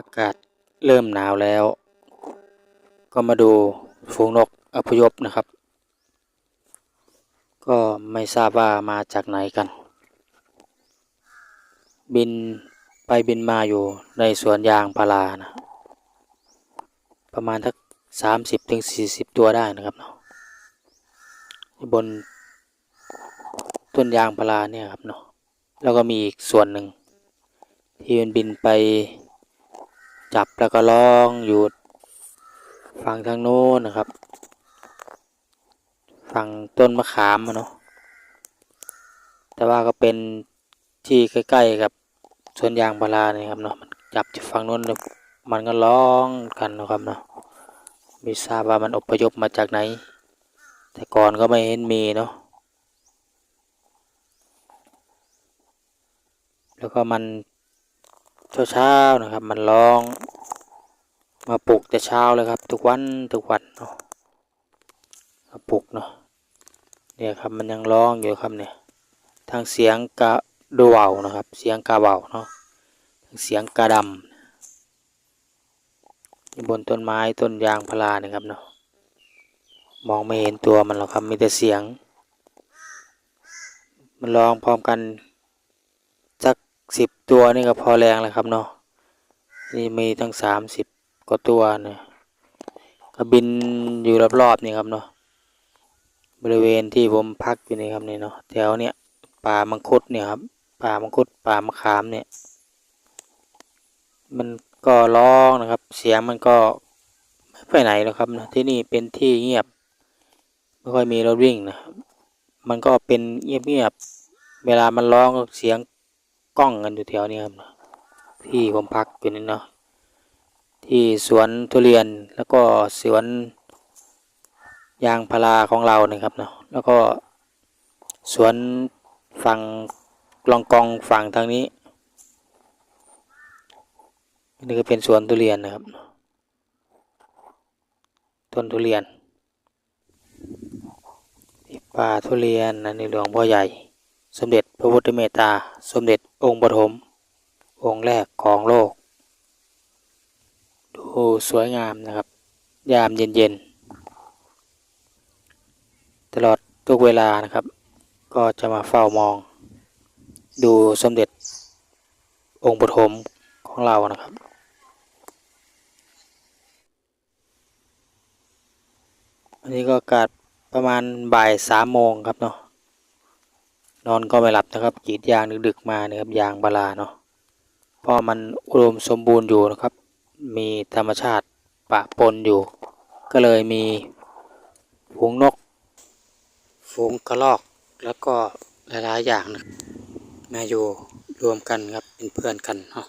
อากาศเริ่มหนาวแล้ว ก็มาดูฝูงนกอพยพนะครับ ก็ไม่ทราบว่ามาจากไหนกัน บินไปบินมาอยู่ในสวนยางพารานะประมาณทักสามสิบถึงสี่สิบตัวได้นะครับเนาะบนต้นยางพาราเนี่ยครับเนาะแล้วก็มีอีกส่วนหนึ่งที่มันบินไป จับแล้วก็ร้องอยู่ฝั่งทางโน้นนะครับ ฝั่งต้นมะขามอะเนาะแต่ว่าก็เป็นที่ใกล้ๆกับสวนยางพาราเนี่ยครับเนาะมันจับจากฝั่งโน้นมันก็ร้องกันนะครับเนาะไม่ทราบว่ามันอพยพมาจากไหน แต่ก่อนก็ไม่เห็นมีเนาะแล้วก็มัน เช้าๆนะครับ มันร้อง มาปลุกแต่เช้าเลยครับ ทุกวันทุกวันเนาะมาปลุกเนาะเนี่ยครับมันยังร้องอยู่ครับเนี่ยทางเสียงกระดูเบานะครับ เสียงกาเบาเนาะทางเสียงกาดำอยู่บนต้นไม้ต้นยางพาราเนี่ยครับเนาะมองไม่เห็นตัวมันหรอกครับมีแต่เสียง มันร้องพร้อมกัน สิบตัวนี่ก็พอแรงแล้วครับเนาะนี่มีทั้งสามสิบกว่าตัวเนี่ยก็บินอยู่รอบๆนี่ครับเนาะบริเวณที่ผมพักอยู่นี่ครับนี่เนาะแถวเนี้ยป่ามังคุดเนี่ยครับป่ามังคุดป่ามะขามเนี่ย มันก็ร้องนะครับ เสียงมันก็ไม่ไปไหนหรอกครับนะที่นี่เป็นที่เงียบ ไม่ค่อยมีรถวิ่งนะครับมันก็เป็นเงียบๆเวลามันร้องก็เสียง กล้องกันอยู่แถวนี้ครับ ที่ผมพักอยู่นี่เนาะที่สวนทุเรียนแล้วก็สวนยางพาราของเรานะครับเนาะแล้วก็สวนฝั่งลองกองฝั่งทางนี้นี่ก็เป็นสวนทุเรียนนะครับต้นทุเรียนป่าทุเรียนนะในหลวงพ่อใหญ่ สมเด็จ พระพุทธเมตตา สมเด็จองค์ปฐมองค์แรกของโลก ดูสวยงามนะครับ ยามเย็นๆ ตลอดทุกเวลานะครับ ก็จะมาเฝ้ามอง ดูสมเด็จองค์ปฐมของเรานะครับอันนี้ก็อากาศประมาณบ่ายสามโมงครับเนาะ นอนก็ไม่หลับนะครับกรีดยางดึกๆมาเนี่ยครับยางบาลาเนาะเพราะมันอุดมสมบูรณ์อยู่นะครับ มีธรรมชาติปะปนอยู่ ก็เลยมีฝูงนก ฝูงกระรอกแล้วก็หลายๆอย่างนะมาอยู่รวมกันครับเป็นเพื่อนกันเนาะ